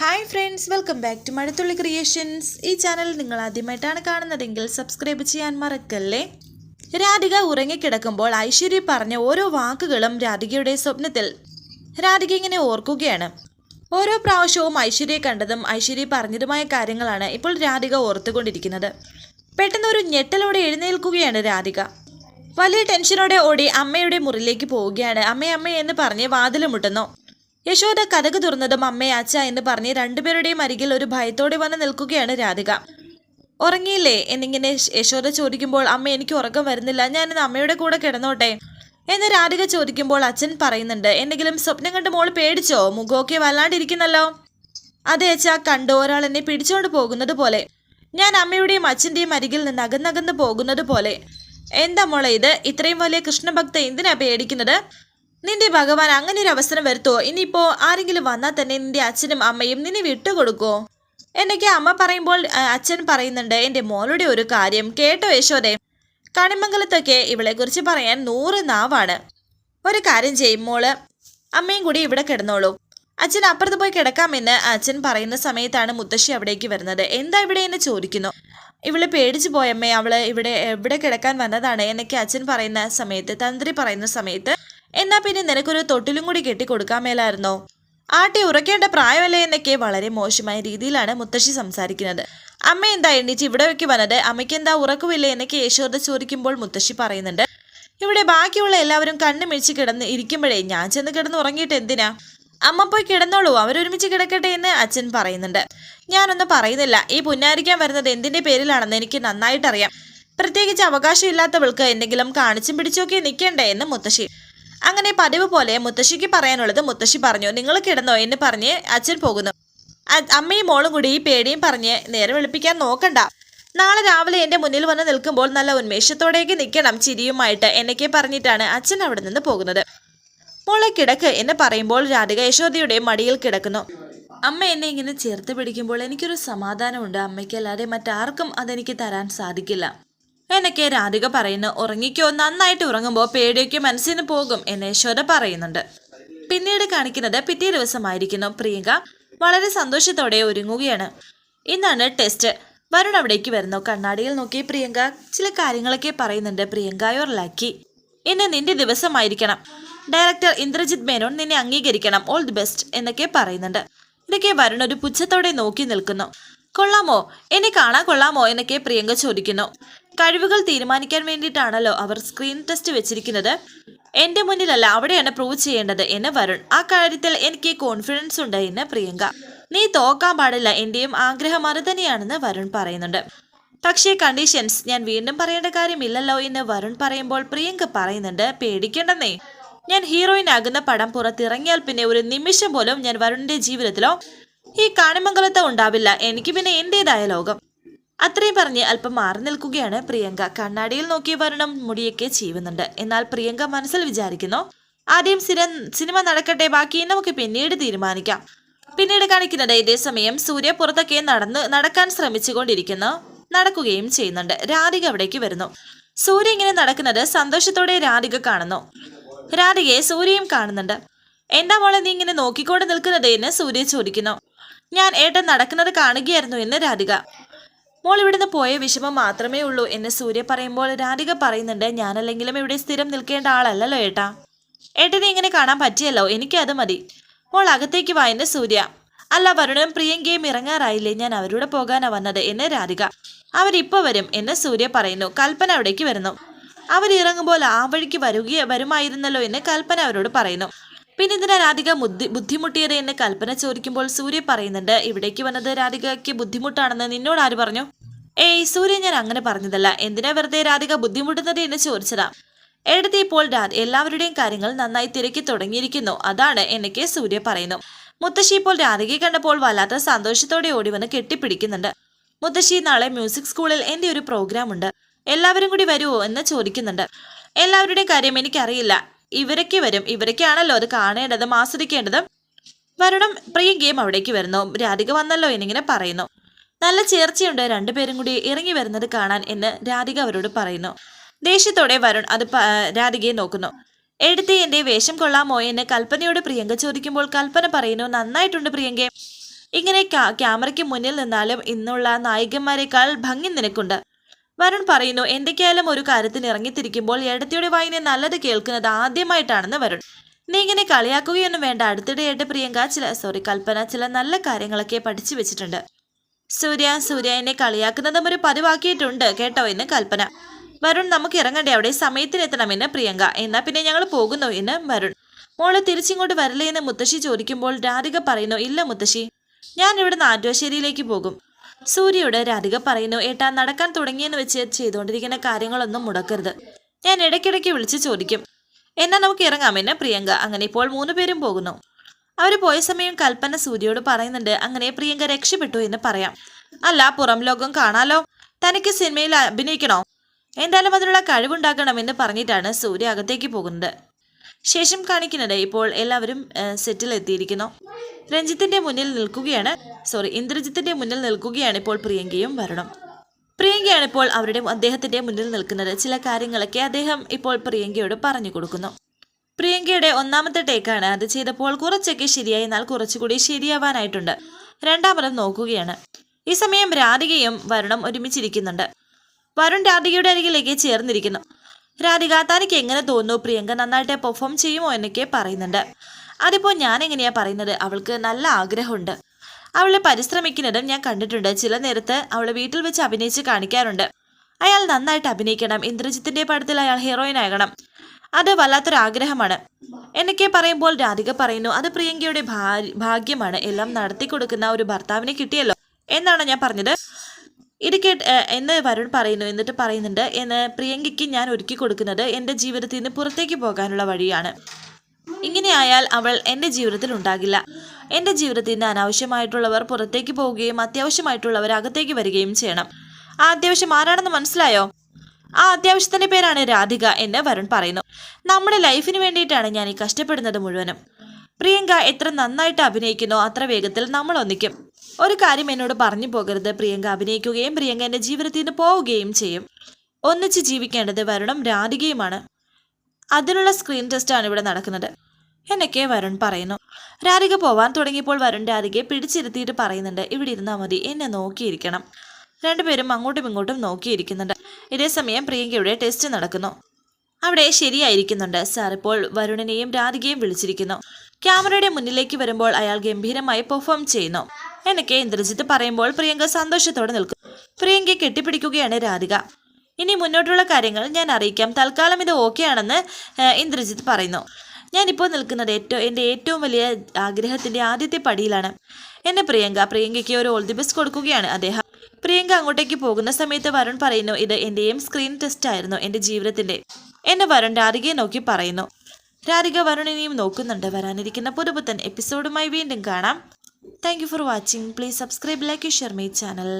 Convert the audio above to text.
Hi friends welcome back to Mazhathulli creations ഈ channel നിങ്ങൾ ആദ്യമായിട്ടാണ് കാണുന്നതെങ്കിൽ സബ്സ്ക്രൈബ് ചെയ്യാൻ മറക്കല്ലേ? രാധിക ഉറങ്ങിക്കിടക്കുമ്പോൾ ഐശ്വര്യ പറഞ്ഞ ഓരോ വാക്കുകളും രാധികയുടെ സ്വപ്നത്തിൽ. രാധിക ഇങ്ങനെ ഓർക്കുകയാണ്. ഓരോ പ്രാവശ്യവും ഐശ്വര്യയെ കണ്ടതും ഐശ്വര്യ പറഞ്ഞതുമായ കാര്യങ്ങളാണ് ഇപ്പോൾ രാധിക ഓർത്തുകൊണ്ടിരിക്കുന്നത്. പെട്ടെന്ന് ഒരു ഞെട്ടലോടെ എഴുന്നേൽക്കുകയാണ് രാധിക. വലിയ ടെൻഷനോടെ ഓടി അമ്മയുടെ മുറിയിലേക്ക് പോവുകയാണ്. അമ്മേ അമ്മേ എന്ന് പറഞ്ഞ് വാതിൽ മുട്ടുന്നു യശോദ കഥക് തുറന്നതും അമ്മേ അച്ഛ എന്ന് പറഞ്ഞ് രണ്ടുപേരുടെയും അരികിൽ ഒരു ഭയത്തോടെ വന്ന് നിൽക്കുകയാണ് രാധിക. ഉറങ്ങിയില്ലേ? എന്നിങ്ങനെ യശോദ ചോദിക്കുമ്പോൾ അമ്മ എനിക്ക് ഉറക്കം വരുന്നില്ല. ഞാൻ ഇന്ന് അമ്മയുടെ കൂടെ കിടന്നോട്ടെ? എന്ന് രാധിക ചോദിക്കുമ്പോൾ അച്ഛൻ പറയുന്നുണ്ട് എന്തെങ്കിലും സ്വപ്നം കണ്ട് മോൾ പേടിച്ചോ? മുഖമൊക്കെ വല്ലാണ്ടിരിക്കുന്നല്ലോ? അതെ അച്ഛാ കണ്ടു ഒരാൾ എന്നെ പിടിച്ചോണ്ട് പോകുന്നത് പോലെ. ഞാൻ അമ്മയുടെയും അച്ഛന്റെയും അരികിൽ നിന്ന് അകന്നകന്ന് പോകുന്നത് പോലെ. എന്താ മോളെ ഇത്? ഇത്രയും വലിയ കൃഷ്ണഭക്ത എന്തിനാ പേടിക്കുന്നത്? നിന്റെ ഭഗവാൻ അങ്ങനെ ഒരു അവസരം വരുത്തോ? ഇനിയിപ്പോ ആരെങ്കിലും വന്നാൽ തന്നെ നിന്റെ അച്ഛനും അമ്മയും നിന്നെ വിട്ടുകൊടുക്കോ? എന്നൊക്കെ അമ്മ പറയുമ്പോൾ അച്ഛൻ പറയുന്നുണ്ട് എന്റെ മോളുടെ ഒരു കാര്യം കേട്ടോ യശോദേ. കണിമംഗലത്തൊക്കെ ഇവളെക്കുറിച്ച് പറയാൻ നൂറ് നാവാണ്. ഒരു കാര്യം ചെയ്യും മോൾ. അമ്മയും കൂടി ഇവിടെ കിടന്നോളൂ. അച്ഛൻ അപ്പുറത്ത് പോയി കിടക്കാമെന്ന് അച്ഛൻ പറയുന്ന സമയത്താണ് മുത്തശ്ശി അവിടേക്ക് വരുന്നത്. എന്താ ഇവിടെ എന്ന് ചോദിക്കുന്നു. ഇവൾ പേടിച്ചു പോയമ്മേ അവൾ ഇവിടെ എവിടെ കിടക്കാൻ വന്നതാണ് എന്നൊക്കെ അച്ഛൻ പറയുന്ന സമയത്ത് തന്ത്രി പറയുന്ന സമയത്ത് എന്നാ പിന്നെ നിനക്കൊരു തൊട്ടിലും കൂടി കെട്ടി കൊടുക്കാൻ മേലായിരുന്നോ ആട്ടി ഉറക്കേണ്ട പ്രായമല്ലേ എന്നൊക്കെ വളരെ മോശമായ രീതിയിലാണ് മുത്തശ്ശി സംസാരിക്കുന്നത്. അമ്മ എന്താ എണ്ണീച്ച് വെക്ക് വന്നത്? അമ്മയ്ക്ക് എന്താ ഉറക്കമില്ലേ എന്നൊക്കെ യശോദ ചോദിക്കുമ്പോൾ മുത്തശ്ശി പറയുന്നുണ്ട്. ഇവിടെ ബാക്കിയുള്ള എല്ലാവരും കണ്ണു മിഴിച്ച് കിടന്ന് ഇരിക്കുമ്പോഴേ ഞാൻ ചെന്ന് കിടന്ന് ഉറങ്ങിയിട്ട് എന്തിനാ? അമ്മ പോയി കിടന്നോളൂ അവരൊരുമിച്ച് കിടക്കട്ടെ എന്ന് അച്ഛൻ പറയുന്നുണ്ട്. ഞാനൊന്നും പറയുന്നില്ല. ഈ പുന്നാരിക്കാൻ വരുന്നത് എന്തിന്റെ പേരിലാണെന്ന് എനിക്ക് നന്നായിട്ടറിയാം. പ്രത്യേകിച്ച് അവകാശമില്ലാത്തവൾക്ക് എന്തെങ്കിലും കാണിച്ചും പിടിച്ചൊക്കെ നിൽക്കണ്ടേ എന്ന് മുത്തശ്ശി അങ്ങനെ പതിവ് പോലെ മുത്തശ്ശിക്ക് പറയാനുള്ളത് മുത്തശ്ശി പറഞ്ഞു നിങ്ങൾ കിടന്നോ എന്ന് പറഞ്ഞ് അച്ഛൻ പോകുന്നു. അമ്മയും മോളും കൂടി ഈ പേടിയും പറഞ്ഞ് നേരെ വെളുപ്പിക്കാൻ നോക്കണ്ട. നാളെ രാവിലെ എന്റെ മുന്നിൽ വന്ന് നിൽക്കുമ്പോൾ നല്ല ഉന്മേഷത്തോടേക്ക് നിൽക്കണം ചിരിയുമായിട്ട് എന്നൊക്കെ പറഞ്ഞിട്ടാണ് അച്ഛൻ അവിടെ നിന്ന് പോകുന്നത്. മോളെ കിടക്ക് എന്ന് പറയുമ്പോൾ രാധിക യശോദയുടെ മടിയിൽ കിടക്കുന്നു. അമ്മ എന്നെ ഇങ്ങനെ ചേർത്ത് പിടിക്കുമ്പോൾ എനിക്കൊരു സമാധാനമുണ്ട് അമ്മയ്ക്കല്ലാതെ മറ്റാർക്കും അതെനിക്ക് തരാൻ സാധിക്കില്ല. എന്നൊക്കെ രാധിക പറയുന്നു. ഉറങ്ങിക്കോ നന്നായിട്ട് ഉറങ്ങുമ്പോൾ പേടിയൊക്കെ മനസ്സിന് പോകും എന്ന് യശോദ പറയുന്നുണ്ട്. പിന്നീട് കാണിക്കുന്നത് പിറ്റേ ദിവസമായിരിക്കുന്നു. പ്രിയങ്ക വളരെ സന്തോഷത്തോടെ ഒരുങ്ങുകയാണ്. ഇന്നാണ് ടെസ്റ്റ് വരുൺ അവിടേക്ക് വരുന്നു. കണ്ണാടിയിൽ നോക്കി പ്രിയങ്ക ചില കാര്യങ്ങളൊക്കെ പറയുന്നുണ്ട്. പ്രിയങ്ക യുവർ ലക്കി ഇന്ന് നിന്റെ ദിവസമായിരിക്കണം. ഡയറക്ടർ ഇന്ദ്രജിത് മേനോൻ നിന്നെ അംഗീകരിക്കണം. ഓൾ ദി ബെസ്റ്റ് എന്നൊക്കെ പറയുന്നുണ്ട്. ഇതൊക്കെ വരുൺ ഒരു പുച്ഛത്തോടെ നോക്കി നിൽക്കുന്നു. കൊള്ളാമോ? എന്നെ കാണാൻ കൊള്ളാമോ? എന്നൊക്കെ പ്രിയങ്ക ചോദിക്കുന്നു. കഴിവുകൾ തീരുമാനിക്കാൻ വേണ്ടിയിട്ടാണല്ലോ അവർ സ്ക്രീൻ ടെസ്റ്റ് വെച്ചിരിക്കുന്നത്. എന്റെ മുന്നിലല്ല അവിടെയാണ് പ്രൂവ് ചെയ്യേണ്ടത് എന്ന് വരുൺ. ആ കാര്യത്തിൽ എനിക്ക് കോൺഫിഡൻസ് ഉണ്ട് എന്ന് പ്രിയങ്ക. നീ തോക്കാൻ പാടില്ല എന്റെയും ആഗ്രഹം അത് തന്നെയാണെന്ന് വരുൺ പറയുന്നുണ്ട്. പക്ഷേ കണ്ടീഷൻസ് ഞാൻ വീണ്ടും പറയേണ്ട കാര്യമില്ലല്ലോ എന്ന് വരുൺ പറയുമ്പോൾ പ്രിയങ്ക പറയുന്നുണ്ട് പേടിക്കണ്ടെന്നേ. ഞാൻ ഹീറോയിൻ ആകുന്ന പടം പുറത്തിറങ്ങിയാൽ പിന്നെ ഒരു നിമിഷം പോലും ഞാൻ വരുണിന്റെ ജീവിതത്തിലോ ഈ കാണിമംഗലത്തോ ഉണ്ടാവില്ല. എനിക്ക് പിന്നെ എന്റേതായ ലോകം. അത്രയും പറഞ്ഞ് അല്പം മാറി നിൽക്കുകയാണ് പ്രിയങ്ക. കണ്ണാടിയിൽ നോക്കിയ വരണം മുടിയൊക്കെ ചീവുന്നുണ്ട്. എന്നാൽ പ്രിയങ്ക മനസ്സിൽ വിചാരിക്കുന്നു ആദ്യം സിനി സിനിമ നടക്കട്ടെ ബാക്കി നമുക്ക് പിന്നീട് തീരുമാനിക്കാം. പിന്നീട് കാണിക്കുന്നത് ഇതേ സമയം സൂര്യ പുറത്തൊക്കെ നടന്ന് നടക്കാൻ ശ്രമിച്ചുകൊണ്ടിരിക്കുന്നു നടക്കുകയും ചെയ്യുന്നുണ്ട്. രാധിക അവിടേക്ക് വരുന്നു. സൂര്യ ഇങ്ങനെ നടക്കുന്നത് സന്തോഷത്തോടെ രാധിക കാണുന്നു. രാധികയെ സൂര്യയും കാണുന്നുണ്ട്. എന്താ മോളെ നീ ഇങ്ങനെ നോക്കിക്കൊണ്ട് നിൽക്കുന്നത് എന്ന് സൂര്യ ചോദിക്കുന്നു. ഞാൻ ഏട്ടൻ നടക്കുന്നത് കാണുകയായിരുന്നു എന്ന് രാധിക. മോൾ ഇവിടുന്ന് പോയ വിഷമം മാത്രമേ ഉള്ളൂ എന്ന് സൂര്യ പറയുമ്പോൾ രാധിക പറയുന്നുണ്ട് ഞാനല്ലെങ്കിലും ഇവിടെ സ്ഥിരം നിൽക്കേണ്ട ആളല്ലല്ലോ ഏട്ടാ. ഏട്ടനെ ഇങ്ങനെ കാണാൻ പറ്റിയല്ലോ? എനിക്കത് മതി. മോൾ അകത്തേക്ക് വായന്ന് സൂര്യ അല്ല വരുണും പ്രിയങ്കയും ഇറങ്ങാറായില്ലേ? ഞാൻ അവരുടെ പോകാനാ വന്നത് എന്ന് രാധിക അവരിപ്പോ വരും എന്ന് സൂര്യ പറയുന്നു. കൽപ്പന അവിടേക്ക് വരുന്നു. അവരിറങ്ങുമ്പോൾ ആ വഴിക്ക് വരുക വരുമായിരുന്നല്ലോ എന്ന് കൽപ്പന അവരോട് പറയുന്നു. പിന്നെ ഇതിനാ രാധിക ബുദ്ധി ബുദ്ധിമുട്ടിയത് എന്ന് കൽപ്പന ചോദിക്കുമ്പോൾ സൂര്യ പറയുന്നുണ്ട് ഇവിടേക്ക് വന്നത് രാധികയ്ക്ക് ബുദ്ധിമുട്ടാണെന്ന് നിന്നോട് ആര് പറഞ്ഞു? ഏയ് സൂര്യ ഞാൻ അങ്ങനെ പറഞ്ഞതല്ല. എന്തിനാ വെറുതെ രാധിക ബുദ്ധിമുട്ടുന്നത് എന്ന് ചോദിച്ചതാ? എടുത്ത് ഇപ്പോൾ രാധ എല്ലാവരുടെയും കാര്യങ്ങൾ നന്നായി തിരക്കി തുടങ്ങിയിരിക്കുന്നു. അതാണ് എനിക്ക് സൂര്യ പറയുന്നു. മുത്തശ്ശി ഇപ്പോൾ രാധികയെ കണ്ടപ്പോൾ വല്ലാത്ത സന്തോഷത്തോടെ ഓടി വന്ന് കെട്ടിപ്പിടിക്കുന്നുണ്ട്. മുത്തശ്ശി നാളെ മ്യൂസിക് സ്കൂളിൽ എന്റെ ഒരു പ്രോഗ്രാം ഉണ്ട്. എല്ലാവരും കൂടി വരുമോ എന്ന് ചോദിക്കുന്നുണ്ട്. എല്ലാവരുടെയും കാര്യം എനിക്കറിയില്ല. ഇവരൊക്കെ വരും. ഇവരൊക്കെയാണല്ലോ അത് കാണേണ്ടതും ആസ്വദിക്കേണ്ടതും. വരണം ഗെയിം അവിടേക്ക് വരുന്നു. രാധിക വന്നല്ലോ എന്നിങ്ങനെ പറയുന്നു. നല്ല ചേർച്ചയുണ്ട്. രണ്ടുപേരും കൂടി ഇറങ്ങി വരുന്നത് കാണാൻ എന്ന് രാധിക അവരോട് പറയുന്നു. ദേഷ്യത്തോടെ വരുൺ അത് രാധികയെ നോക്കുന്നു. എഴുത്തി എന്റെ വേഷം കൊള്ളാമോ എന്ന് കൽപ്പനയോട് പ്രിയങ്ക ചോദിക്കുമ്പോൾ കൽപ്പന പറയുന്നു നന്നായിട്ടുണ്ട് പ്രിയങ്കെ. ഇങ്ങനെ ക്യാമറയ്ക്ക് മുന്നിൽ നിന്നാലും ഇന്നുള്ള നായികന്മാരെക്കാൾ ഭംഗി നിനക്കുണ്ട്. വരുൺ പറയുന്നു എന്തൊക്കെയായാലും ഒരു കാര്യത്തിന് ഇറങ്ങിത്തിരിക്കുമ്പോൾ എടത്തിയുടെ വായിനെ നല്ലത് കേൾക്കുന്നത് ആദ്യമായിട്ടാണെന്ന് വരുൺ. നീ ഇങ്ങനെ കളിയാക്കുകയൊന്നും വേണ്ട. അടുത്തിടെയായിട്ട് പ്രിയങ്ക ചില സോറി കൽപ്പന ചില നല്ല കാര്യങ്ങളൊക്കെ പഠിച്ചു വെച്ചിട്ടുണ്ട്. സൂര്യ സൂര്യ എന്നെ കളിയാക്കുന്നതും ഒരു പതിവാക്കിയിട്ടുണ്ട് കേട്ടോ എന്ന് കൽപ്പന. വരുൺ നമുക്ക് ഇറങ്ങണ്ടേ? അവിടെ സമയത്തിനെത്തണമെന്ന് പ്രിയങ്ക. എന്നാ പിന്നെ ഞങ്ങൾ പോകുന്നു എന്ന് വരുൺ. മോളെ തിരിച്ചിങ്ങോട്ട് വരലേ എന്ന് മുത്തശ്ശി ചോദിക്കുമ്പോൾ രാധിക പറയുന്നു ഇല്ല മുത്തശ്ശി. ഞാൻ ഇവിടെ നാട്ടുവശ്ശേരിയിലേക്ക് പോകും. സൂര്യയോട് രാധിക പറയുന്നു ഏട്ടാ നടക്കാൻ തുടങ്ങിയെന്ന് വെച്ച് ചെയ്തുകൊണ്ടിരിക്കുന്ന കാര്യങ്ങളൊന്നും മുടക്കരുത്. ഞാൻ ഇടയ്ക്കിടയ്ക്ക് വിളിച്ച് ചോദിക്കും. എന്നാ നമുക്ക് ഇറങ്ങാമെന്ന് പ്രിയങ്ക. അങ്ങനെ ഇപ്പോൾ മൂന്ന് പേരും പോകുന്നു. അവർ പോയ സമയം കൽപ്പന സൂര്യയോട് പറയുന്നുണ്ട് അങ്ങനെ പ്രിയങ്ക രക്ഷപ്പെട്ടു എന്ന് പറയാം. അല്ല പുറം ലോകം കാണാലോ? തനിക്ക് സിനിമയിൽ അഭിനയിക്കണോ? എന്തായാലും അതിനുള്ള കഴിവുണ്ടാക്കണമെന്ന് പറഞ്ഞിട്ടാണ് സൂര്യ അകത്തേക്ക് പോകുന്നത്. ശേഷം കാണിക്കുന്നത് ഇപ്പോൾ എല്ലാവരും സെറ്റിൽ എത്തിയിരിക്കുന്നു. രഞ്ജിത്തിന്റെ മുന്നിൽ നിൽക്കുകയാണ് സോറി ഇന്ദ്രജിത്തിന്റെ മുന്നിൽ നിൽക്കുകയാണ് ഇപ്പോൾ പ്രിയങ്കയും വരണം. പ്രിയങ്കയാണ് ഇപ്പോൾ അവരുടെ അദ്ദേഹത്തിന്റെ മുന്നിൽ നിൽക്കുന്നത്. ചില കാര്യങ്ങളൊക്കെ അദ്ദേഹം ഇപ്പോൾ പ്രിയങ്കയോട് പറഞ്ഞു കൊടുക്കുന്നു. പ്രിയങ്കയുടെ ഒന്നാമത്തെ ടേക്കാണ്. അത് ചെയ്തപ്പോൾ കുറച്ചൊക്കെ ശരിയായി. എന്നാൽ കുറച്ചുകൂടി ശരിയാവാനായിട്ടുണ്ട്. രണ്ടാമതും നോക്കുകയാണ്. ഈ സമയം രാധികയും വരുണും ഒരുമിച്ചിരിക്കുന്നുണ്ട്. വരുൺ രാധികയുടെ അരികിലേക്ക് ചേർന്നിരിക്കുന്നു. രാധിക തനിക്ക് എങ്ങനെ തോന്നുന്നു പ്രിയങ്ക നന്നായിട്ട് പെർഫോം ചെയ്യുമോ എന്നൊക്കെ പറയുന്നുണ്ട്. അതിപ്പോൾ ഞാൻ എങ്ങനെയാ പറയുന്നത്? അവൾക്ക് നല്ല ആഗ്രഹമുണ്ട്. അവളെ പരിശ്രമിക്കുന്നതും ഞാൻ കണ്ടിട്ടുണ്ട്. ചില നേരത്ത് അവളെ വീട്ടിൽ വെച്ച് അഭിനയിച്ച് കാണിക്കാറുണ്ട്. അയാൾ നന്നായിട്ട് അഭിനയിക്കണം. ഇന്ദ്രജിത്തിന്റെ പടത്തിൽ അയാൾ ഹീറോയിൻ ആകണം. അത് വല്ലാത്തൊരാഗ്രഹമാണ്. എന്നൊക്കെ പറയുമ്പോൾ രാധിക പറയുന്നു അത് പ്രിയങ്കയുടെ ഭാഗ്യമാണ്. എല്ലാം നടത്തി കൊടുക്കുന്ന ഒരു ഭർത്താവിനെ കിട്ടിയല്ലോ. എന്നാണ് ഞാൻ പറഞ്ഞത്. ഇത് കേട്ട് എന്ന് വരുൺ പറയുന്നു. എന്നിട്ട് പറയുന്നുണ്ട് എന്ന് പ്രിയങ്കയ്ക്ക് ഞാൻ ഒരുക്കി കൊടുക്കുന്നത് എന്റെ ജീവിതത്തിൽ നിന്ന് പുറത്തേക്ക് പോകാനുള്ള വഴിയാണ്. ഇങ്ങനെയായാൽ അവൾ എന്റെ ജീവിതത്തിൽ ഉണ്ടാകില്ല. എന്റെ ജീവിതത്തിൽ നിന്ന് അനാവശ്യമായിട്ടുള്ളവർ പുറത്തേക്ക് പോവുകയും അത്യാവശ്യമായിട്ടുള്ളവർ അകത്തേക്ക് വരികയും ചെയ്യണം. ആ അത്യാവശ്യം ആരാണെന്ന് മനസ്സിലായോ? ആ അത്യാവശ്യത്തിന്റെ പേരാണ് രാധിക എന്ന് വരുൺ പറയുന്നു. നമ്മുടെ ലൈഫിന് വേണ്ടിയിട്ടാണ് ഞാൻ ഈ കഷ്ടപ്പെടുന്നത് മുഴുവനും. പ്രിയങ്ക എത്ര നന്നായിട്ട് അഭിനയിക്കുന്നോ അത്ര വേഗത്തിൽ നമ്മൾ ഒന്നിക്കും. ഒരു കാര്യം എന്നോട് പറഞ്ഞു പോകരുത്. പ്രിയങ്ക അഭിനയിക്കുകയും പ്രിയങ്ക എന്റെ ജീവിതത്തിൽ നിന്ന് പോവുകയും ചെയ്യും. ഒന്നിച്ച് ജീവിക്കേണ്ടത് വരുണും രാധികയുമാണ്. അതിനുള്ള സ്ക്രീൻ ടെസ്റ്റാണ് ഇവിടെ നടക്കുന്നത്. എന്നൊക്കെ വരുൺ പറയുന്നു. രാധിക പോവാൻ തുടങ്ങിയപ്പോൾ വരുൺ രാധികയെ പിടിച്ചിരുത്തിയിട്ട് പറയുന്നുണ്ട്. ഇവിടെ ഇരുന്നാൽ മതി. എന്നെ നോക്കിയിരിക്കണം. രണ്ടുപേരും അങ്ങോട്ടും ഇങ്ങോട്ടും നോക്കിയിരിക്കുന്നുണ്ട്. ഇതേസമയം പ്രിയങ്കയുടെ ടെസ്റ്റ് നടക്കുന്നു. അവിടെ ശരിയായിരിക്കുന്നുണ്ട്. സാർ ഇപ്പോൾ വരുണിനെയും രാധികയും വിളിച്ചിരിക്കുന്നു. ക്യാമറയുടെ മുന്നിലേക്ക് വരുമ്പോൾ അയാൾ ഗംഭീരമായി പെർഫോം ചെയ്യുന്നു. എന്നൊക്കെ ഇന്ദ്രജിത്ത് പറയുമ്പോൾ പ്രിയങ്ക സന്തോഷത്തോടെ നിൽക്കും പ്രിയങ്കയെ കെട്ടിപ്പിടിക്കുകയാണ് രാധിക. ഇനി മുന്നോട്ടുള്ള കാര്യങ്ങൾ ഞാൻ അറിയിക്കാം. തൽക്കാലം ഇത് ഓക്കെ ആണെന്ന് ഇന്ദ്രജിത്ത് പറയുന്നു. ഞാനിപ്പോൾ നിൽക്കുന്നത് ഏറ്റവും എന്റെ ഏറ്റവും വലിയ ആഗ്രഹത്തിന്റെ ആദ്യത്തെ പടിയിലാണ്. എന്നെ പ്രിയങ്ക പ്രിയങ്കയ്ക്ക് ഒരു ഓൾ ദി ബെസ്റ്റ് കൊടുക്കുകയാണ് അദ്ദേഹം. പ്രിയങ്ക അങ്ങോട്ടേക്ക് പോകുന്ന സമയത്ത് വരുൺ പറയുന്നു ഇത് എന്റെയും സ്ക്രീൻ ടെസ്റ്റ് ആയിരുന്നു എന്റെ ജീവിതത്തിന്റെ എന്നെ വരുൺ രാധികയെ നോക്കി പറയുന്നു. രാധിക വരുണിനെയും നോക്കുന്നുണ്ട്. വരാനിരിക്കുന്ന പുതുപുത്തൻ എപ്പിസോഡുമായി വീണ്ടും കാണാം. Thank for watching please subscribe like share my channel